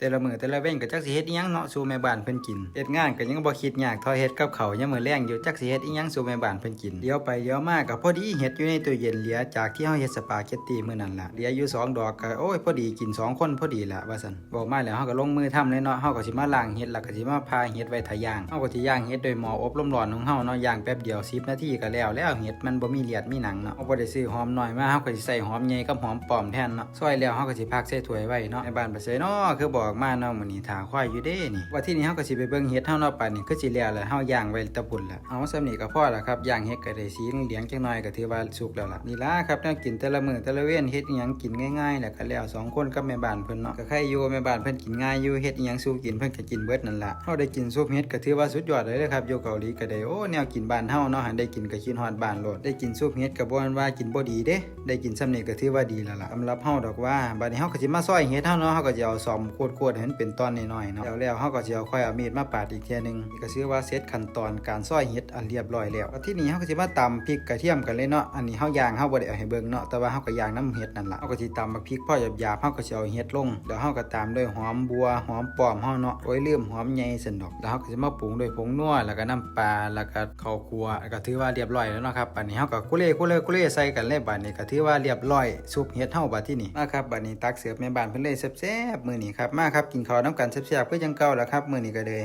แต่ละมือแต่ละเว้นก็จักสิเฮ็ดอิหยังเนาะสู่แม่บ้านเพิ่นกินเฮ็ดงานก็ยังบ่คิดยากท่าเฮ็ดกับเขาวยามมื้อแลงอยู่จักสิเฮ็ดอิหยังสู่แม่บ้านเพิ่นกินเดี๋ยวไปเดี๋ยวมาก็พอดีเฮ็ดอยู่ในตู้เย็นเหลือจากที่เฮาเฮ็ดสปาเกตตีมื้อนั้นล่ะเหลืออยู่สองดอกก็โอ้ยพอดีกินสองคนพอดีล่ะว่าซั่นบอกมาแล้วเฮาก็ลงมือทำเลยเนาะเฮาก็สิมาล้างเฮ็ดแล้วก็สิมาพาเฮ็ดไว้ทาย่างเฮาก็สิย่างเฮ็ดโดยหม้ออบลมร้อนของเฮาเนาะย่างแป๊บเดียว10นาทีก็แล้วแล้วเฮ็ดมันบ่มีเลียดมีหนังเนาะเฮาบ่ได้ซื้อหอมน้อยมาเฮาก็สิใส่หอมใหญ่กับหอมป้อมแทนเนาะซอยแล้วเฮาก็สิพักใส่ถ้วยไว้เนาะในบ้านไปใส่เนาะคือบอกมาเนาะมื้อนี้ถาควายอยู่เด้นี่ว่าที่นี่เฮาก็สิไปเบิ่งเฮ็ดเฮาเนาะป่านนี้คือสิแล้วแหละเฮาย่างไว้ตะปุ่นละเอาซำนี้ก็พอละครับย่างเฮ็ดก็ได้สีเหลืองจักหน่อยก็ถือว่าสุกแล้วล่ะนี่ล่ะครับแนวกินแต่ละมื้อแต่ละเว้นเฮ็ดอิหยังกินง่ายๆแล้วก็แล้วสองคนกับแม่บ้านเพิ่นเนาะก็ใครอยู่แม่บ้านเพิ่นกินง่ายอยู่เฮ็ดอิหยังสู้กินเพิ่นก็กินเบิดนั่นล่ะเฮาได้กินซุปเฮ็ดก็ถือว่าสุดยอดเลยเด้ครับอยู่เกาหลีก็ได้โอ้แนวกินบ้านเฮาเนาะหันได้กินก็คิดฮอดบ้านโลดได้กินซุปเฮ็ดก็บ่ว่ากินบ่ดีเด้ได้กินซำนี้ก็ถือว่าดีแล้วล่ะสำหรับเฮาดอกว่าบัดนี้เฮาก็สิมาซอยเฮ็ดเฮาเนาะเฮาก็จะเอาซอมโคตขวดๆให้มันเป็นตอนน้อยๆเนาะแล้วแล้วเฮาก็สิเอาค่อยเอามีดมาปาดอีกเทียนึงก็ชื่อว่าเสร็จขั้นตอนการซอยเฮ็ดอันเรียบร้อยแล้วที่นี้เฮาก็สิมาตำพริกกระเทียมกันเลยเนาะอันนี้เฮาย่างเฮาบ่ได้เอาให้เบิ่งเนาะแต่ว่าเฮาก็ย่างน้ำเฮ็ดนั่นล่ะเฮาก็สิตำบักพริกพอหยาบๆเฮาก็สิเอาเฮ็ดลงแล้วเฮาก็ตามด้วยหอมบัวหอมปอมเฮาเนาะโอ้ยลืมหอมใหญ่ซั่นดอกแล้วเฮาก็สิมาปรุงด้วยผงนัวแล้วก็น้ำปลาแล้วก็ข้าวคั่วก็ถือว่าเรียบร้อยแล้วเนาะครับบัดนี้เฮาก็กุเล่กุเล่กุเล่ใส่กันเลยบัดนี้ก็ถือว่าเรียบร้อยซุปเฮ็ดเฮาบัดที่นี่มาครับบัดนี้ตักเสิร์ฟแม่บ้านเพิ่นเลยแซ่บๆมื้อนี้ครับมาครับกินข้าวน้ำกันแซ่บๆคือจังเก่าแล้วครับมื้อนี้ก็เลย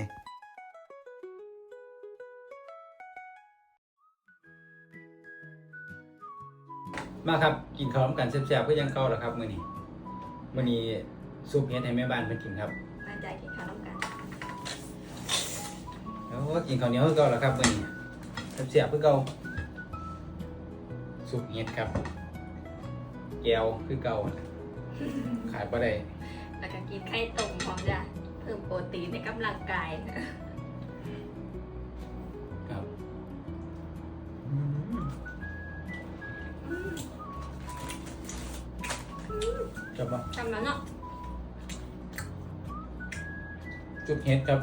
มาครับกินข้าวน้ำกันแซ่บๆก็ยังเก่าแล้วครับมื้อนี้มื้อนี้ซุปเฮ็ดให้แม่บ้านเพิ่นกินครับมาจ่ายกินข้าวน้ำกันแล้วก็กินข้าวเหนียวคือเก่าแล้วครับมื้อนี้แซ่บๆคือเก่าซุปเฮ็ดครับแก้วคือเก่าขายบ่ได้ แล้วก็กินไข่ต้มพร้อมจะเพิ่มโปรตีนในกำลังกายครับจบปะทำแล้วเนาะซุปเฮ็ดครับ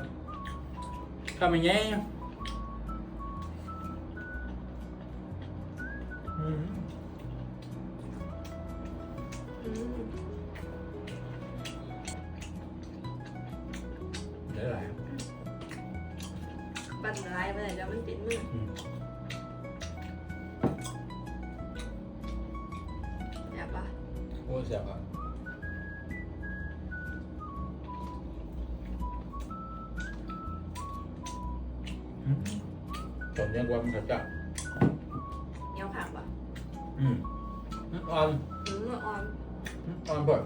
ทำยังไงอืม อืม เดี๋ยวอะไรปั่นลายไปเลยแล้วมันติดมืออืมแบบว่าโอ้เสียบอะอืมจนยังว่ามันขัดจับเหนียวผักป่ะอืมอ่อนอืมอ่อนอ่อนเปิด